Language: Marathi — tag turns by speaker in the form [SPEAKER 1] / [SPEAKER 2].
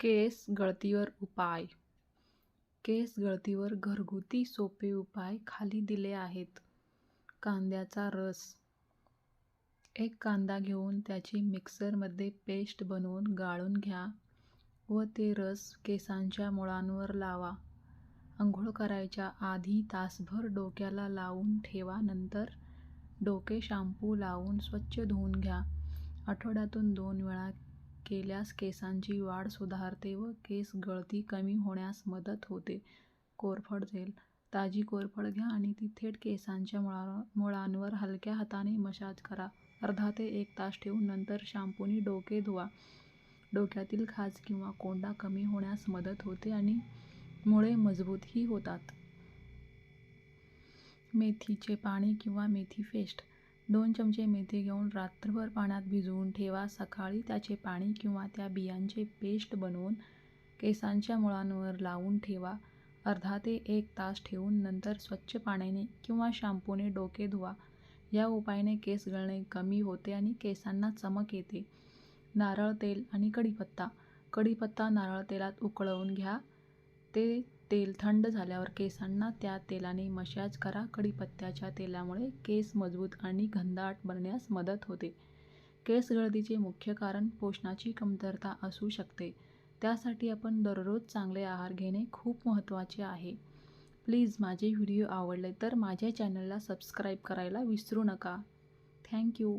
[SPEAKER 1] केस गळतीवर उपाय. केस गळतीवर घरगुती सोपे उपाय खाली दिले आहेत. कांद्याचा रस. एक कांदा घेऊन त्याची मिक्सरमध्ये पेस्ट बनवून गाळून घ्या व ते रस केसांच्या मुळांवर लावा. आंघोळ करायच्या आधी तासभर डोक्याला लावून ठेवा. नंतर डोके शॅम्पू लावून स्वच्छ धुवून घ्या. आठवड्यातून दोन वेळा केल्यास केसांची वाढ सुधारते व केस गळती कमी होण्यास मदत होते. कोरफड तेल ताजी कोरफड घ्या आणि ती थेट केसांच्या मुळा मुळांवर हलक्या हाताने मसाज करा. अर्धा ते एक तास ठेवून नंतर शॅम्पूने डोके धुवा. डोक्यातील खाज किंवा कोंडा कमी होण्यास मदत होते आणि मुळे मजबूतही होतात. मेथीचे पाणी किंवा मेथी पेस्ट. दोन चमचे मेथी घेऊन रात्रभर पाण्यात भिजवून ठेवा. सकाळी त्याचे पाणी किंवा त्या बियांचे पेस्ट बनवून केसांच्या मुळांवर लावून ठेवा. अर्धा ते एक तास ठेवून नंतर स्वच्छ पाण्याने किंवा शॅम्पूने डोके धुवा. या उपायाने केस गळणे कमी होते आणि केसांना चमक येते. नारळ तेल आणि कढीपत्ता. कढीपत्ता नारळ तेलात उकळवून घ्या. ते तेल थंड झाल्यावर केसांना त्या तेलाने मशाज करा. कढीपत्त्याच्या तेलामुळे केस मजबूत आणि घनदाट बनण्यास मदत होते. केस गळतीचे मुख्य कारण पोषणाची कमतरता असू शकते. त्यासाठी आपण दररोज चांगले आहार घेणे खूप महत्त्वाचे आहे. प्लीज माझे व्हिडिओ आवडले तर माझ्या चॅनलला सबस्क्राईब करायला विसरू नका. थँक्यू